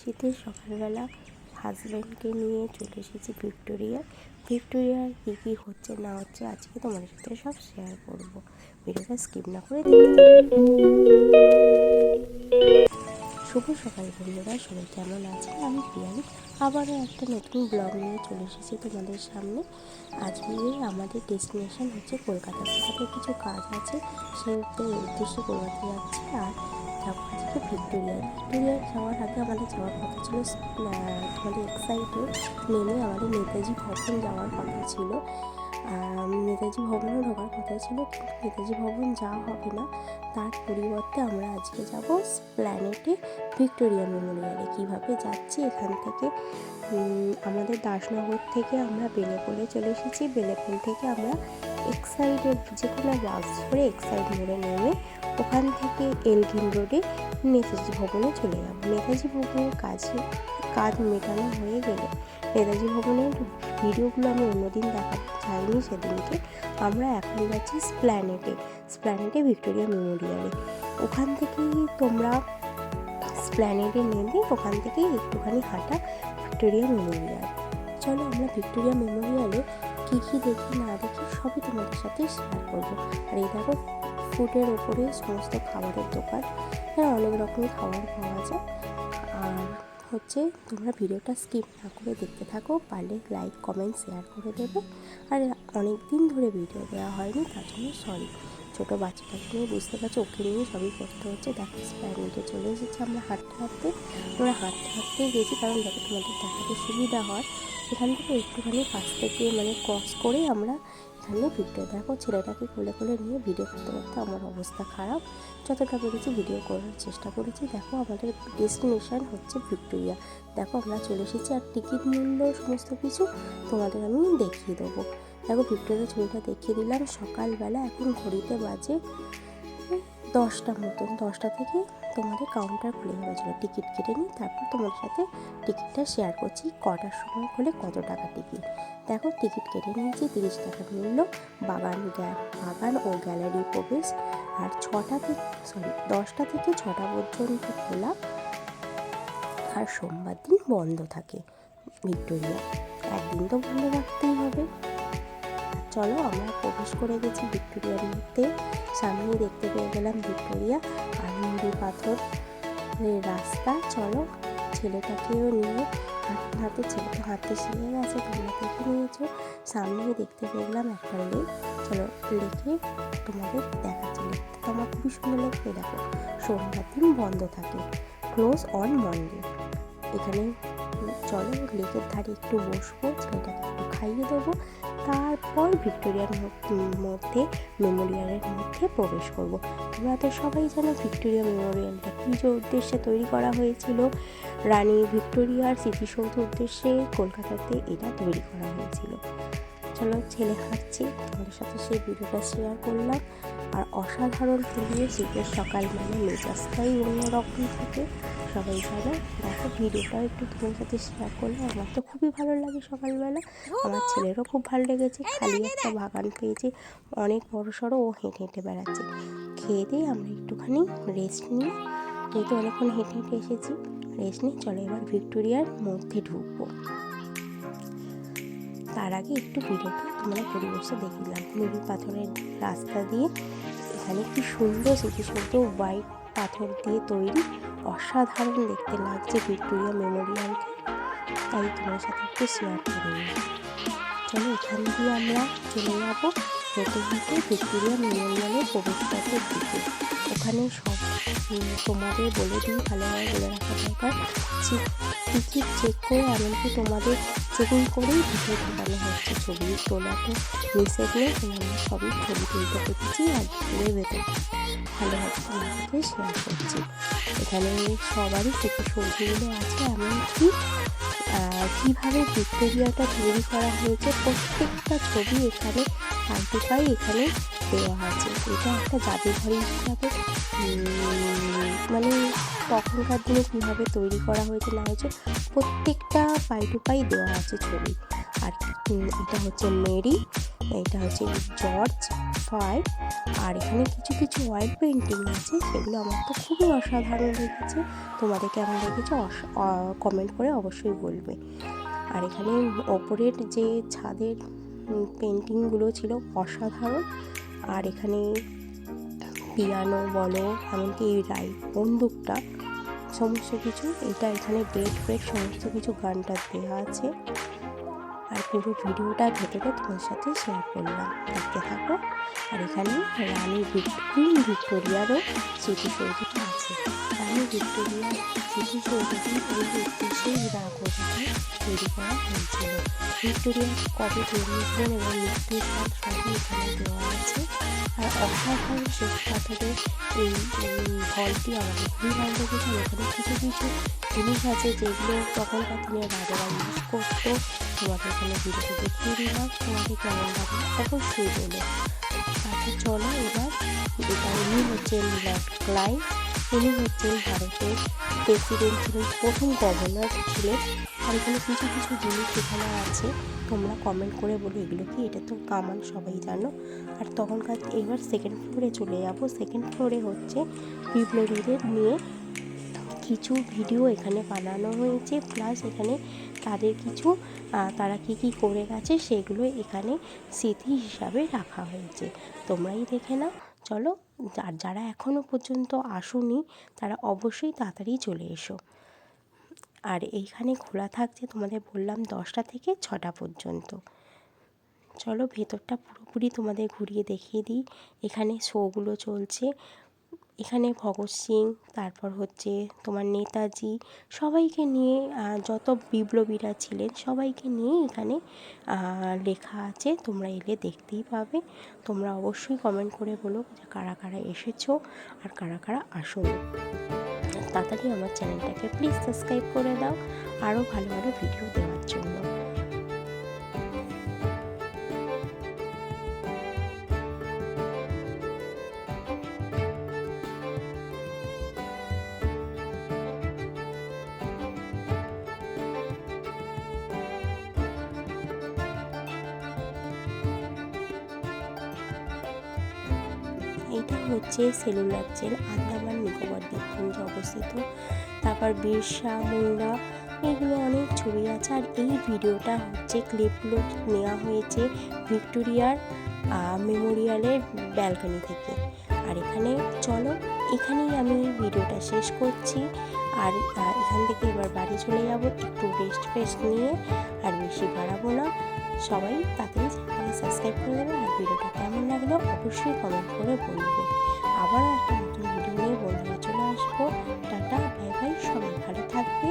শীতের সকালবেলা হাজব্যান্ডকে নিয়ে চলে এসেছি ভিক্টোরিয়া ভিক্টোরিয়ার কী কী হচ্ছে না হচ্ছে আজকে তোমাদের সাথে সব শেয়ার করব। ভিডিওটা স্কিপ না করে থাকো। শুভ সকাল বন্ধুরা, সবাই কেমন আছে আমি প্রিয়ালি। আবারও একটা নতুন ব্লগ নিয়ে চলে এসেছি তোমাদের সামনে। আজকে আমাদের ডেস্টিনেশন হচ্ছে কলকাতা। সেখানে কিছু কাজ আছে সেটার উদ্দেশ্যে কলকাতা যাচ্ছি। আর যাব আজকে ভিক্টোরিয়া। ভিক্টোরিয়া যাওয়ার আগে আমাদের যাওয়ার কথা ছিল। তোমাদের এক্সাইটে নেমে আমাদের নেতাজি ভবন যাওয়ার কথা ছিল। নেতাজি ভবনে ঢোকার কথা ছিল। নেতাজি ভবন যাওয়া হবে না। তার পরিবর্তে আমরা আজকে যাব প্ল্যানেটে ভিক্টোরিয়া মেমোরিয়ালে কীভাবে যাচ্ছি এখান থেকে? আমাদের দাসনগর থেকে আমরা বেলেপোলে চলে এসেছি। বেলেপোল থেকে আমরা এক্সাইডের যে কোনো বাস ধরে এক্সাইড মোড়ে নেমে ওখান থেকে এলগিন রোডে নেতাজি ভবনে চলে যাব। নেতাজি ভবনের কাজে কাজ মেটানো হয়ে গেলে। নেতাজি ভবনের ভিডিওগুলো আমি অন্যদিন দেখাতে চাইনি সেদিনকে। আমরা এখন যাচ্ছি স্প্ল্যানেটে স্প্ল্যানেটে ভিক্টোরিয়া মেমোরিয়ালে। ওখান থেকেই তোমরা স্প্ল্যানেটে নেমে ওখান থেকে একটুখানি হাঁটা ভিক্টোরিয়া মেমোরিয়াল। চলো আমরা ভিক্টোরিয়া মেমোরিয়ালে কী কী দেখি না দেখি সবই তোমাদের সাথে শেয়ার করব। আর এই দেখো ফুডের ওপরে সমস্ত খাবারের দোকান। হ্যাঁ অনেক রকমের খাবার পাওয়া যায়। আর হচ্ছে তোমরা ভিডিওটা স্কিপ না করে দেখতে থাকো, পারলে লাইক, কমেন্ট, শেয়ার করে দেবে। আর অনেক দিন ধরে ভিডিও দেওয়া হয়নি, তার জন্য সরি। ছোটো বাচ্চাটাকে নিয়ে বুঝতে পারছ, ওকে নিয়ে সবই করতে হচ্ছে। দেখো স্প্যানিটে চলে এসেছে আমরা হাঁটতে হাঁটতে। আমরা হাঁটতে হাঁটতেই গেছি, কারণ যাতে তোমাদের দেখাতে সুবিধা হয়। এখান থেকে একটুখানি কাছ থেকে মানে ক্রস করে আমরা এখানে ভিডিও দেখো, ছেলেটাকে কোলে কোলে নিয়ে ভিডিও করতে করতে আমার অবস্থা খারাপ। যতটা পেরেছি ভিডিও করার চেষ্টা করেছি। দেখো আমাদের ডেস্টিনেশন হচ্ছে ভিক্টোরিয়া। দেখো আমরা চলে এসেছি আর টিকিট মূল্য সমস্ত কিছু তোমাদের আমি দেখিয়ে দেবো। দেখো ভিক্টোরিয়া ছবিটা দেখিয়ে দিলাম। সকালবেলা এখন ঘড়িতে বাজে দশটা মতন দশটা থেকে তোমাদের কাউন্টার খুলে গেছিল টিকিট কেটে নিই তারপর তোমাদের সাথে টিকিটটা শেয়ার করছি, কটার সময় খুলে কত টাকা টিকিট দেখো টিকিট কেটে নিয়েছি, তিরিশ টাকা মূল্য বাগান বাগান ও গ্যালারি প্রবেশ। আর ছটা থেকে সরি দশটা থেকে ছটা পর্যন্ত খোলা। আর সোমবার দিন বন্ধ থাকে। ভিক্টোরিয়া, একদিন তো বন্ধ রাখতেই হবে। চলো আমরা প্রবেশ করে গেছি ভিক্টোরিয়ার মধ্যে। সামনেই দেখতে পেয়ে গেলাম ভিক্টোরিয়া আর নুড়ি পাথর রাস্তা। চলো ছেলেটাকেও নিয়ে হাঁটতে হাঁটতে ছেলে তো হাঁটতে শিখে গেছে, তোমরা নিয়েছো। সামনেই দেখতে পেয়ে গেলাম একটা লেক। চলো লেকে তোমাদের দেখাচ্ছি। লেকটা তো আমার খুবই সুন্দর লাগছে। দেখো, সোমবার দিন বন্ধ থাকে। Close on Monday. এখানে চলো লেকের ধারে একটু বসবো, ছেলেটাকে একটু খাইয়ে দেবো। তারপর ভিক্টোরিয়ার মধ্যে, মেমোরিয়ালের মধ্যে প্রবেশ করব। তোমরা তো সবাই জানো ভিক্টোরিয়া মেমোরিয়ালটা কী যে উদ্দেশ্যে তৈরি করা হয়েছিল। রানী ভিক্টোরিয়ার স্মৃতিসৌধ উদ্দেশ্যে কলকাতাতে এটা তৈরি করা হয়েছিল। চলো ছেলে হাঁটছে, তোমাদের সাথে সেই ভিডিওটা শেয়ার করলাম। আর অসাধারণ পরিবেশ শীতের সকাল মানে মেজাজটাই অন্যরকম থাকে। সবাই জানে দেখো ভিডিওটা একটু তোমার সাথে শেয়ার করলে আমার তো খুবই ভালো লাগে সকালবেলা। আমার ছেলেরও খুব ভালো লেগেছে। খালি একটা বাগান পেয়েছে। অনেক বড় সড়ো ও হেঁটে হেঁটে বেড়াচ্ছে। খেয়ে দিয়ে আমরা একটুখানি রেস্ট নিই। যেহেতু অনেকক্ষণ হেঁটে হেঁটে এসেছি রেস্ট নিই চলো এবার ভিক্টোরিয়ার মধ্যে ঢুকবো। তার আগে একটু ভিডিওটা তোমরা পরিবেশে দেখে দিলাম। নুড়ি পাথরের রাস্তা দিয়ে এখানে কি সুন্দর সেটি স্মৃতিসৌধ হোয়াইট পাথর দিয়ে তৈরি অসাধারণ দেখতে লাগছে ভিক্টোরিয়া মেমোরিয়ালকে। তাই তোমার সাথে একটু শেয়ার করে নিই। চলো এখান দিয়ে আমরা চলে যাব হেঁটে হেঁটে ভিক্টোরিয়া মেমোরিয়ালের প্রবেশপথের দিকে। ওখানে সব তোমাদের বলে দিই ভালোভাবে বলে রাখা দরকার। টিকিট চেক করে, এমনকি তোমাদের চেকিং করেই ভিতরে ঢোকানো হচ্ছে ছবি। তোলা তো নিষেধ নেই আমরা সবই ছবি তুলতে পেরেছি আর ভেতরে। ভালোভাবে তোমার শেয়ার করছি এখানে সবারই থেকে ছবিগুলো আছে, এমনকি কীভাবে ভিক্টোরিয়াটা তৈরি করা হয়েছে, প্রত্যেকটা ছবি এখানে পাই এখানে দেওয়া আছে। এটা একটা জাদুঘর হিসাবে মানে তখনকার দিনে কীভাবে তৈরি করা হয়েছে না হয়েছে, প্রত্যেকটা পাই টু পাই দেওয়া আছে ছবি। আর এটা হচ্ছে মেরি, এটা হচ্ছে জর্জ ফাইভ আর এখানে কিছু কিছু অয়েল পেন্টিং আছে, সেগুলো আমার তো খুবই অসাধারণ লেগেছে। তোমাদের কেমন লেগেছে কমেন্ট করে অবশ্যই বলবে। আর এখানে ওপরের যে ছাদের পেন্টিংগুলো ছিল অসাধারণ। আর এখানে পিয়ানো বলো, এমনকি এই রাই, বন্দুকটা, সমস্ত কিছু, এটা এখানে ডেট ফেট সমস্ত কিছু গানটা দেওয়া আছে। পুরো ভিডিওটা ভেতরে তোমার সাথে শেয়ার করলাম। দেখতে থাকো। আর এখানে রানী কুইন ভিক্টোরিয়ারও স্মৃতিসৌধটা আছে। রানী ভিক্টোরিয়ার স্মৃতিসৌধটি এই উদ্দেশ্যেই রাগরটা তৈরি করা হয়েছিল। ভিক্টোরিয়া কবে জন্মেছিলেন এবং মৃত্যুর পর সবই এখানে দেওয়া আছে। আর অসাধারণ শ্বেত পাথরের এই হলটি আমাকে খুবই ভালো লেগেছে। এখানে কিছু কিছু জিনিস আছে যেগুলো তখনকার দিনে রাজারা ইউজ করতো তোমাদের এখানে ভিডিওতে দেখিয়ে দিলাম তোমাদের কেমন লাগল অবশ্যই বলো। আচ্ছা চলো এবার এটা ইনি হচ্ছেন ক্লাইভ ইনি হচ্ছেন ভারতের প্রেসিডেন্ট প্রথম গভর্নর ছিলেন। আর এখানে কিছু কিছু জিনিস এখানে আছে, তোমরা কমেন্ট করে বলো এগুলো কি, এটা তো কামান সবাই জানো। আর তখনকার এবার সেকেন্ড ফ্লোরে চলে যাব। সেকেন্ড ফ্লোরে হচ্ছে বিপ্লবীদের নিয়ে কিছু ভিডিও এখানে বানানো হয়েছে। প্লাস এখানে তাদের কিছু তারা কি কি করে গেছে সেগুলো এখানে স্মৃতি হিসাবে রাখা হয়েছে। তোমরাই দেখে নাও। চলো আর যারা এখনও পর্যন্ত আসোনি, তারা অবশ্যই তাড়াতাড়ি চলে এসো। আর এইখানে খোলা থাকছে তোমাদের বললাম দশটা থেকে ছটা পর্যন্ত। চলো ভেতরটা পুরোপুরি তোমাদের ঘুরিয়ে দেখিয়ে দিই। এখানে শোগুলো চলছে। এখানে ভগৎ সিং, তারপর হচ্ছে তোমার নেতাজি, সবাইকে নিয়ে যত বিপ্লবীরা ছিলেন, সবাইকে নিয়ে এখানে লেখা আছে, তোমরা এলে দেখতেই পাবে। তোমরা অবশ্যই কমেন্ট করে বলো যে কারা কারা এসেছ আর কারা কারা আসোনি। তাড়াতাড়ি আমার চ্যানেলটাকে প্লিজ সাবস্ক্রাইব করে দাও। আরও ভালো ভালো ভিডিও দেওয়ার জন্য। এটা হচ্ছে সেলুলার জেল আন্দামান নিকোবর দ্বীপপুঞ্জে অবস্থিত। তারপর বিরসা মুন্ডা এগুলো অনেক ছবি আছে। আর এই ভিডিওটা হচ্ছে ক্লিপগুলো নেওয়া হয়েছে ভিক্টোরিয়ার মেমোরিয়ালের ব্যালকনি থেকে। আর এখানে চলো, এখানেই আমি ভিডিওটা শেষ করছি। আর এখান থেকে এবার বাড়ি চলে যাব একটু রেস্ট ফেস্ট নিয়ে। আর বেশি বাড়াবো না। সবাই তাড়াতাড়ি সাবস্ক্রাইব করে দেবে ভিডিওটা কেমন লাগল অবশ্যই কমেন্ট করে বলবে। আবার একটা নতুন ভিডিও নিয়ে বন্ধুরা চলে আসব। টাটা বাই বাই সবাই ভালো থাকবে।